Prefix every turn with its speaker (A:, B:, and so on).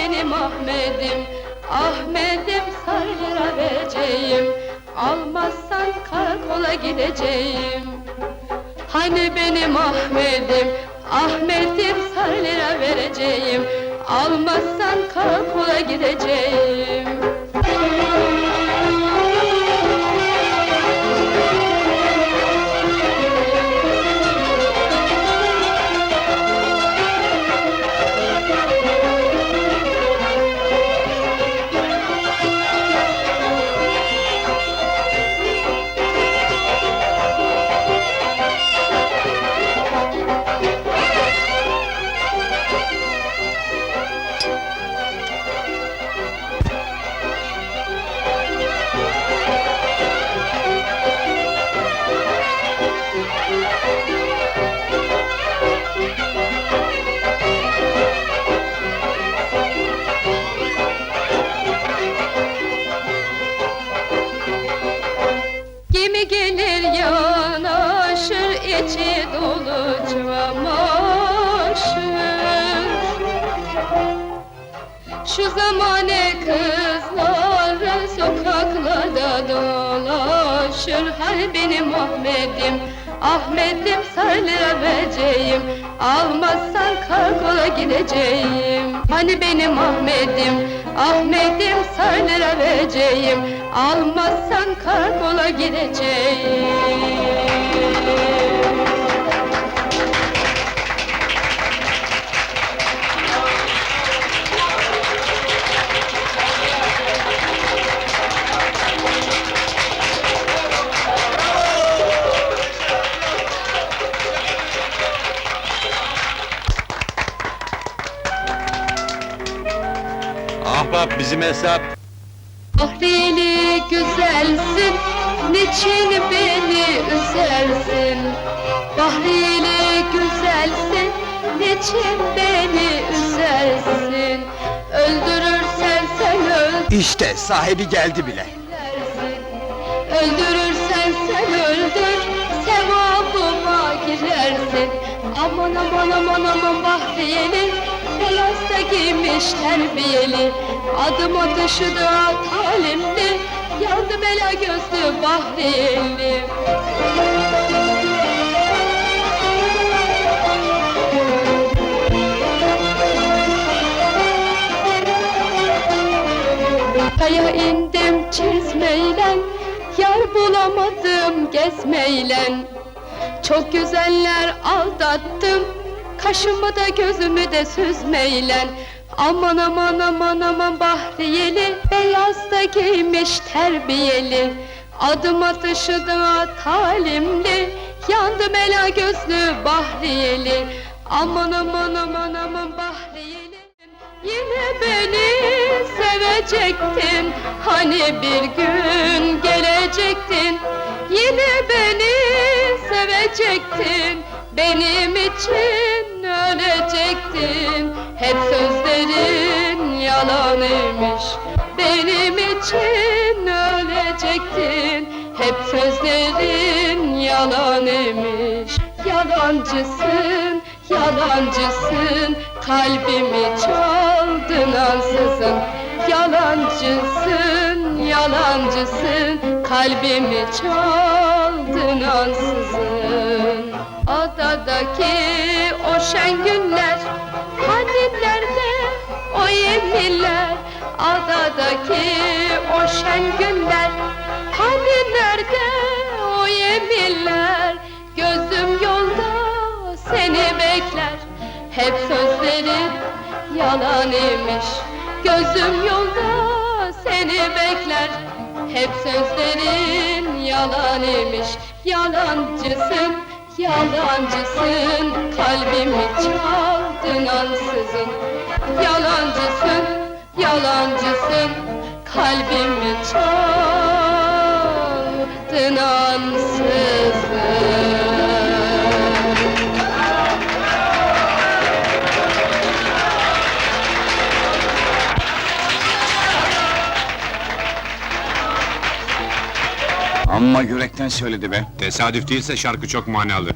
A: benim Ahmet'im. Ahmet'im sarıra vereceğim. Almazsan karakola gideceğim. Hani benim Ahmet'im? Ahmet'im sarıra vereceğim. Almazsan karakola gideceğim. Gemi gelir yanaşır içi dolu çamaşır. Şu zamane kızları sokaklarda dolaşır. Hani benim Ahmet'im, Ahmet'im sarıla vereceğim Almazsan karakola gideceğim. Hani benim Ahmet'im, Ahmet'im sarıla vereceğim Almazsan karakola gideceğim
B: Ahbap bizim hesap.
A: Bahriyeli güzelsin, niçin beni üzersin? Bahriyeli güzelsin, niçin beni üzersin? Öldürürsen sen öldürürsün,
B: İşte sahibi geldi bile.
A: öldürürsen sen öldür, sevabıma girersin. Aman aman aman aman Bahriyeli, da giymiş terbiyeli, adım atışı da talimli, yandı bela gözlü Bahriyeli. Kaya indim çizmeyle, yar bulamadım gezmeyle. Çok güzeller aldattım, kaşımı da gözümü de süzmeyle. Aman aman aman aman Bahriyeli, beyaz da giymiş terbiyeli. Adım atışı talimli, yandım ela gözlü Bahriyeli. Aman aman aman aman Bahriyeli. Yine beni sevecektin Hani bir gün gelecektin Yine beni sevecektin Benim için ölecektin Hep sözlerin yalan imiş Benim için ölecektin Hep sözlerin yalan imiş Yalancısın, yalancısın Kalbimi çaldın ansızın. Yalancısın, yalancısın Kalbimi çaldın ansızın. Adadaki o şen günler Hani nerede o yeminler Adadaki o şen günler. Hani nerede o yeminler Gözüm yolda seni bekler. Hep sözlerin yalan imiş Gözüm yolda seni bekler. Hep sözlerin yalan imiş Yalancısın, yalancısın Kalbimi çaldın ansızın Yalancısın, yalancısın Kalbimi çaldın ansızın
B: Amma yürekten söyledi be.
C: Tesadüf değilse şarkı çok manalı.